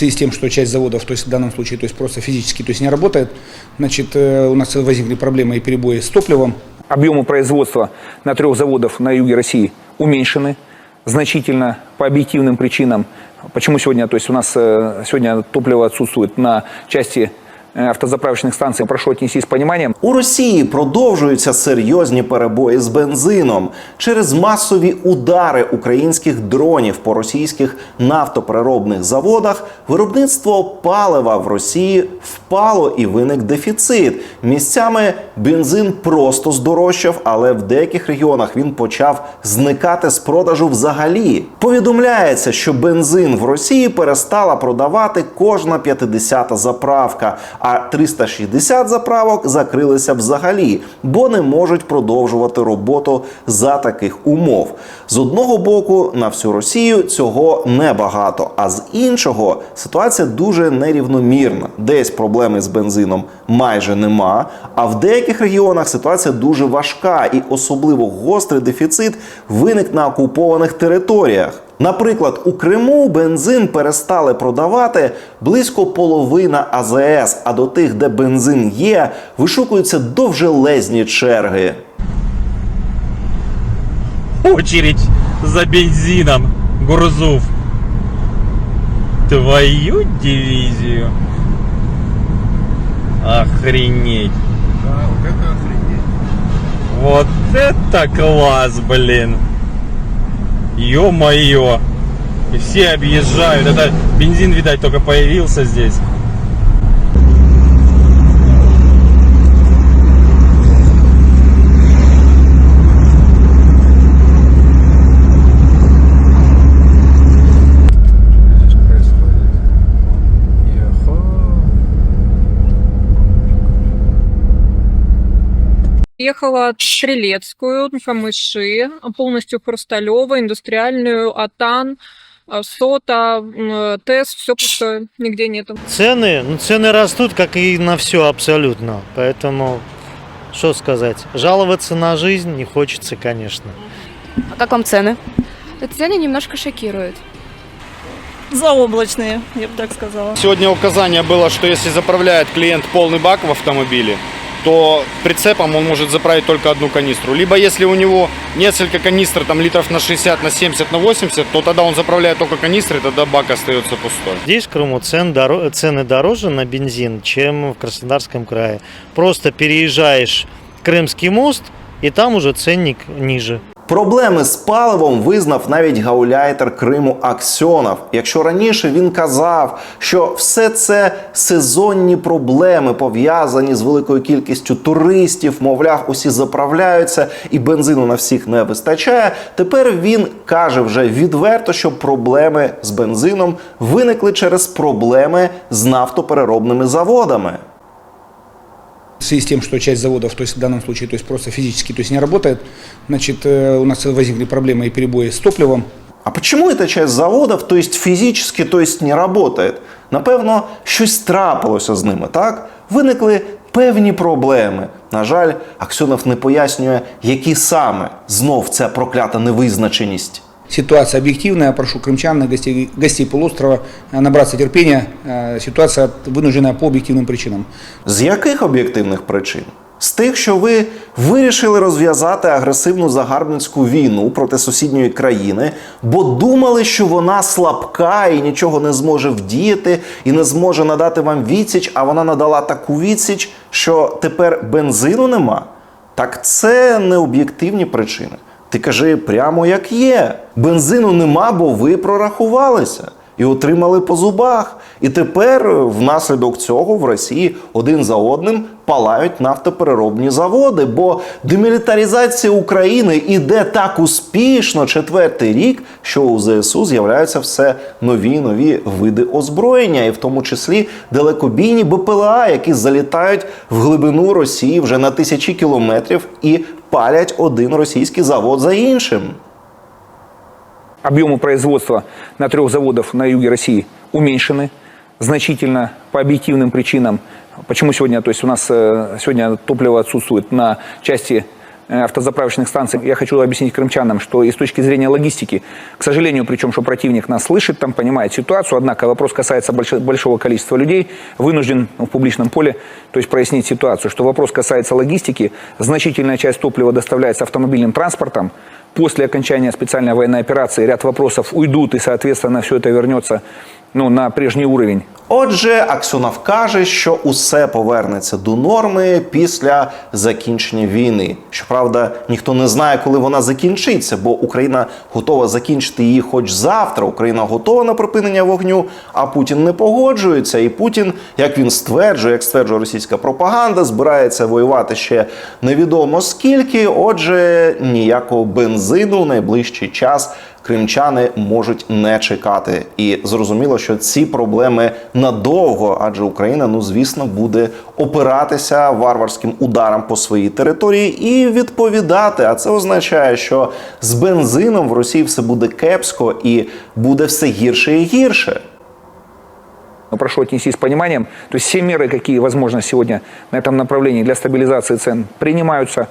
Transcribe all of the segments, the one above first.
связи с тем, что часть заводов, то есть в данном случае, то есть просто физически, то есть не работает, значит, э, у нас возникли проблемы и перебои с топливом. Объемы производства на трех заводах на юге России уменьшены значительно по объективным причинам. Почему сегодня, то есть у нас э, сегодня топливо отсутствует на части э, автозаправочных станций. Прошу отнестись с пониманием. У Росії продовжуються серйозні перебої з бензином через масові удари українських дронів по російських нафтопереробних заводах. Виробництво палива в Росії впало і виник дефіцит. Місцями бензин просто здорожчав, але в деяких регіонах він почав зникати з продажу взагалі. Повідомляється, що бензин в Росії перестала продавати кожна 50-та заправка, а 360 заправок закрилися взагалі, бо не можуть продовжувати роботу за таких умов. З одного боку, на всю Росію цього небагато, а з іншого ситуація дуже нерівномірна. Десь проблеми з бензином майже нема, а в деяких регіонах ситуація дуже важка і особливо гострий дефіцит виник на окупованих територіях. Наприклад, у Криму бензин перестали продавати близько половина АЗС, а до тих, де бензин є, вишукуються довжелезні черги. очередь за бензином грузов. Твою дивизию. Охренеть. Да, вот это охренеть. Вот это класс, блин. Ё-моё. И все объезжают. Это бензин, видать, только появился здесь. Ехала Стрелецкую, Камыши, полностью Хрусталева, Индустриальную, Атан, э, Сота, м, ТЭС, все пустое, нигде нету. Цены, ну цены растут, как и на все абсолютно. Поэтому, что сказать, жаловаться на жизнь не хочется, конечно. А как вам цены? Цены немножко шокируют. Заоблачные, я бы так сказала. Сегодня указание было, что если заправляет клиент полный бак в автомобиле, то прицепом он может заправить только одну канистру. Либо если у него несколько канистр, там литров на 60, на 70, на 80, то тогда он заправляет только канистры, тогда бак остается пустой. Здесь, в Крыму, цен доро- цены дороже на бензин, чем в Краснодарском крае. Просто переезжаешь Крымский мост, и там уже ценник ниже. Проблеми з паливом визнав навіть гауляйтер Криму Аксьонов. Якщо раніше він казав, що все це сезонні проблеми пов'язані з великою кількістю туристів, мовляв, усі заправляються і бензину на всіх не вистачає. Тепер він каже вже відверто, що проблеми з бензином виникли через проблеми з нафтопереробними заводами. В связи с тем, что часть заводов, то есть в данном случае, то есть просто физически, то есть не работает, значит, э, у нас возникли проблемы и перебои с топливом. А почему эта часть заводов, то есть фізично, то есть не работает? Напевно, щось трапилося з ними, так? Виникли певні проблеми. На жаль, Аксьонов не пояснює, які саме знов ця проклята невизначеність. Ситуация объективная, прошу крымчан, гостей, гостей полуострова э, набраться терпения. Э, Ситуация вынуждена по объективным причинам. З яких об'єктивних причин? З тих, що ви вирішили розв'язати агресивну загарбницьку війну проти сусідньої країни, бо думали, що вона слабка і нічого не зможе вдіяти, і не зможе надати вам відсіч, а вона надала таку відсіч, що тепер бензину нема. Так це не об'єктивні причини. Ти кажи прямо як є. Бензину нема, бо ви прорахувалися і отримали по зубах. І тепер е, внаслідок цього в Росії один за одним палають нафтопереробні заводи. Бо демілітаризація України іде так успішно четвертий рік, що у ЗСУ з'являються все нові нові види озброєння, і в тому числі далекобійні БПЛА, які залітають в глибину Росії вже на тисячі кілометрів і палять один російський завод за іншим. Объемы производства на трех заводах на юге России уменьшены значительно по объективным причинам. Почему сегодня, то есть у нас э, сегодня топливо отсутствует на части э, автозаправочных станций. Я хочу объяснить крымчанам, что и с точки зрения логистики, к сожалению, причем, что противник нас слышит, там понимает ситуацию, однако вопрос касается больш- большого количества людей, вынужден в публичном поле, то есть прояснить ситуацию, что вопрос касается логистики, значительная часть топлива доставляется автомобильным транспортом, после окончания специальной военной операции ряд вопросов уйдут, и, соответственно, все это вернется ну, на прежний уровень. Отже, Аксьонов каже, що усе повернеться до норми після закінчення війни. Щоправда, ніхто не знає, коли вона закінчиться, бо Україна готова закінчити її хоч завтра. Україна готова на припинення вогню, а Путін не погоджується. І Путін, як він стверджує, як стверджує російська пропаганда, збирається воювати ще невідомо скільки. Отже, ніякого бензину в найближчий час кримчани можуть не чекати. І зрозуміло, що ці проблеми надовго, адже Україна, ну звісно, буде опиратися варварським ударам по своїй території і відповідати. А це означає, що з бензином в Росії все буде кепсько і буде все гірше і гірше. Но прошу отнести с пониманием. То есть все меры, какие возможно сегодня на этом направлении для стабилизации цен, принимаются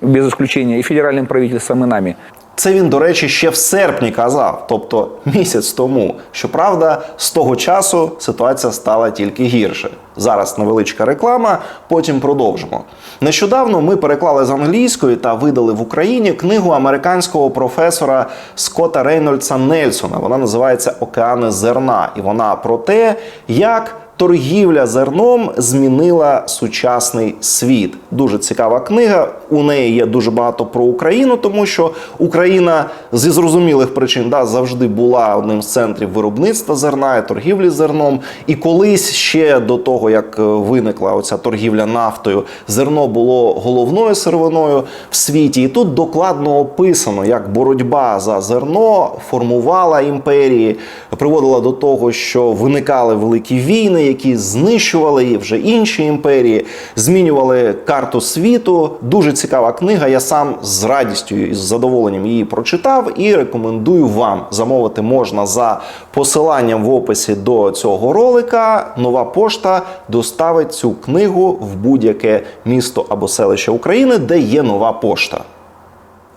без исключения и федеральным правительством, и нами. Це він, до речі, ще в серпні казав, тобто місяць тому. Щоправда, з того часу ситуація стала тільки гірше. Зараз невеличка реклама, потім продовжимо. Нещодавно ми переклали з англійської та видали в Україні книгу американського професора Скотта Рейнольдса Нельсона. Вона називається Океани зерна, і вона про те, як Торгівля зерном змінила сучасний світ. Дуже цікава книга. У неї є дуже багато про Україну, тому що Україна зі зрозумілих причин да, завжди була одним з центрів виробництва зерна і торгівлі зерном. І колись ще до того, як е, виникла оця торгівля нафтою, зерно було головною сировиною в світі. І тут докладно описано, як боротьба за зерно формувала імперії, приводила до того, що виникали великі війни, які знищували і вже інші імперії, змінювали карту світу. Дуже цікава книга. Я сам з радістю і з задоволенням її прочитав і рекомендую вам. Замовити можна за посиланням в описі до цього ролика. Нова пошта доставить цю книгу в будь-яке місто або селище України, де є нова пошта.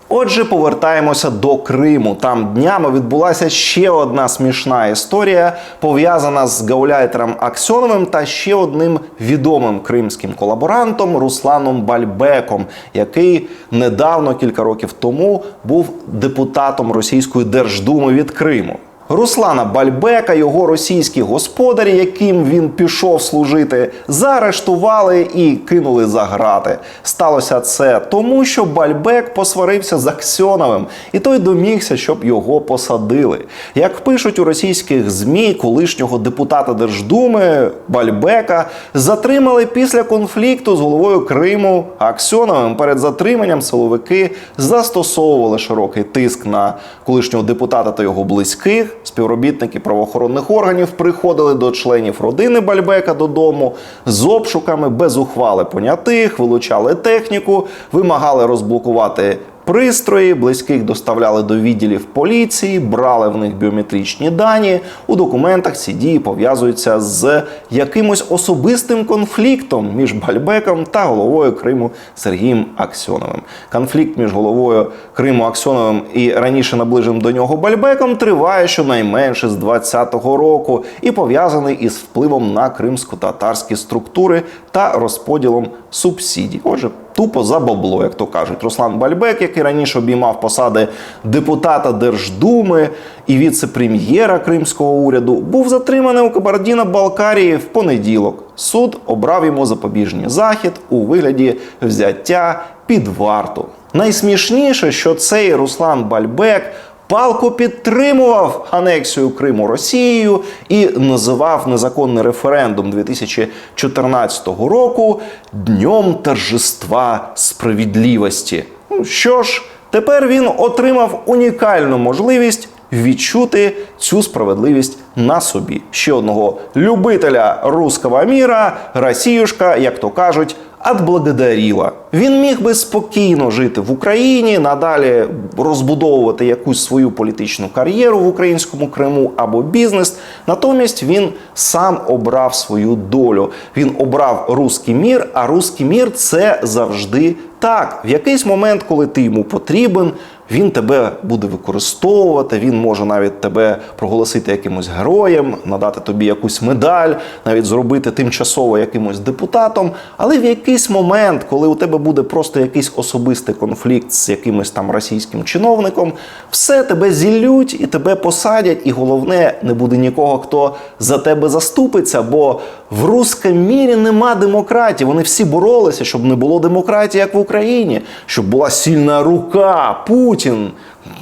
Отже, повертаємося до Криму. Там днями відбулася ще одна смішна історія, пов'язана з гауляйтером Аксьоновим та ще одним відомим кримським колаборантом Русланом Бальбеком, який недавно, кілька років тому, був депутатом Російської Держдуми від Криму. Руслана Бальбека, його російські господарі, яким він пішов служити, заарештували і кинули за грати. Сталося це тому, що Бальбек посварився з Аксьоновим, і той домігся, щоб його посадили. Як пишуть у російських змі, колишнього депутата Держдуми Бальбека затримали після конфлікту з головою Криму Аксьоновим. Перед затриманням силовики застосовували широкий тиск на колишнього депутата та його близьких. Співробітники правоохоронних органів приходили до членів родини Бальбека додому з обшуками без ухвали понятих, вилучали техніку, вимагали розблокувати. Пристрої близьких доставляли до відділів поліції, брали в них біометричні дані. У документах ці дії пов'язуються з якимось особистим конфліктом між Бальбеком та головою Криму Сергієм Аксьоновим. Конфлікт між головою Криму Аксьоновим і раніше наближеним до нього Бальбеком триває щонайменше з 20-го року і пов'язаний із впливом на кримсько-татарські структури та розподілом субсидій. Отже, тупо за бабло, як то кажуть. Руслан Бальбек, який раніше обіймав посади депутата Держдуми і віце-прем'єра кримського уряду, був затриманий у Кабардіно-Балкарії в понеділок. Суд обрав йому запобіжний захід у вигляді взяття під варту. Найсмішніше, що цей Руслан Бальбек палко підтримував анексію Криму Росією і називав незаконний референдум 2014 року днем торжества справедливості. Ну що ж, тепер він отримав унікальну можливість відчути цю справедливість на собі. Ще одного любителя руского міра, Росіюшка, як то кажуть, отблагодарила. Він міг би спокійно жити в Україні, надалі розбудовувати якусь свою політичну кар'єру в українському Криму або бізнес. Натомість він сам обрав свою долю. Він обрав руський мір, а руський мір це завжди так, в якийсь момент, коли ти йому потрібен, він тебе буде використовувати, він може навіть тебе проголосити якимось героєм, надати тобі якусь медаль, навіть зробити тимчасово якимось депутатом. Але в якийсь момент, коли у тебе буде просто якийсь особистий конфлікт з якимось там російським чиновником, все тебе зіллють і тебе посадять, і головне, не буде нікого, хто за тебе заступиться, бо в русскому мірі нема демократії. Вони всі боролися, щоб не було демократії, як в Україні, щоб була сильна рука, Путін,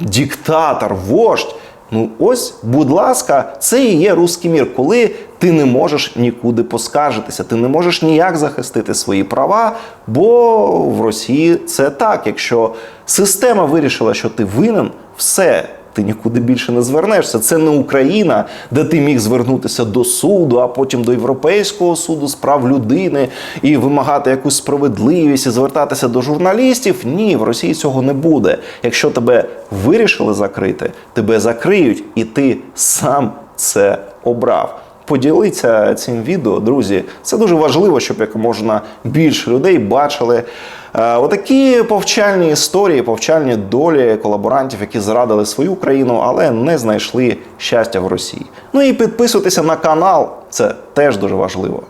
диктатор, вождь. Ну ось, будь ласка, це і є русський мір, коли ти не можеш нікуди поскаржитися, ти не можеш ніяк захистити свої права, бо в Росії це так. Якщо система вирішила, що ти винен, все. Ти нікуди більше не звернешся. Це не Україна, де ти міг звернутися до суду, а потім до Європейського суду з прав людини і вимагати якусь справедливість і звертатися до журналістів. Ні, в Росії цього не буде. Якщо тебе вирішили закрити, тебе закриють, і ти сам це обрав. Поділіться цим відео, друзі. Це дуже важливо, щоб як можна більше людей бачили отакі повчальні історії, повчальні долі колаборантів, які зрадили свою країну, але не знайшли щастя в Росії. Ну і підписуйтеся на канал, це теж дуже важливо.